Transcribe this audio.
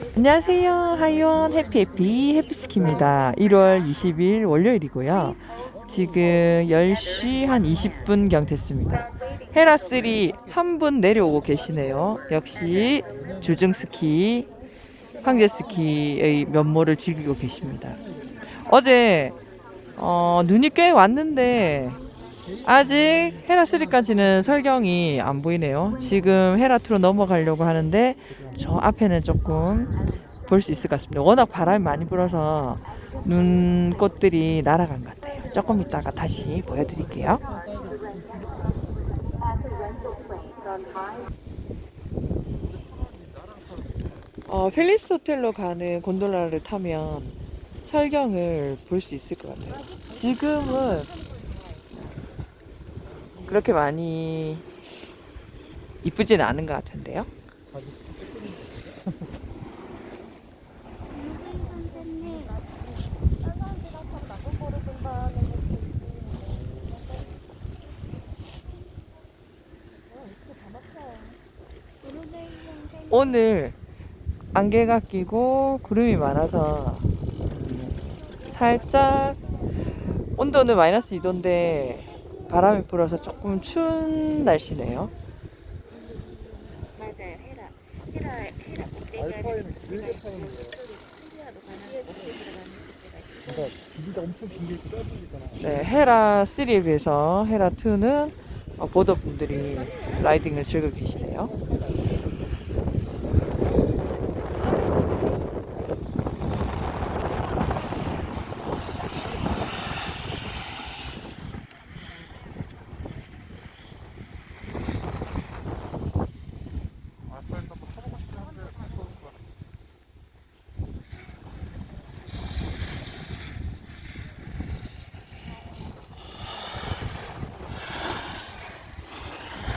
안녕하세요. 하이원 해피해피 해피스키입니다. 1월 20일 월요일이고요. 지금 10시 한 20분경 됐습니다. 헤라3 한분 내려오고 계시네요. 역시 주중스키, 황제스키의 면모를 즐기고 계십니다. 어제 어, 눈이 꽤 왔는데 아직 헤라3까지는 설경이 안 보이네요. 지금 헤라2로 넘어가려고 하는데 저 앞에는 조금 볼 수 있을 것 같습니다. 워낙 바람이 많이 불어서 눈꽃들이 날아간 것 같아요. 조금 있다가 다시 보여드릴게요. 어, 펠리스 호텔로 가는 곤돌라를 타면 설경을 볼 수 있을 것 같아요. 지금은 그렇게 많이 이쁘지는 않은 것 같은데요. 오늘 안개가 끼고 구름이 많아서 음, 살짝 온도는 마이너스 2도인데 바람이 불어서 조금 추운 날씨네요. 맞아요. 헤라. 헤라 헤라 내가 알파에는 길게 타는 거. 헤라도 가는 곳에 들어가는 데가 있고. 그러니까 길이가 엄청 짧으니까. 네, 헤라 3에 비해서 헤라 2는 보더 분들이 라이딩을 즐기고 계시네요.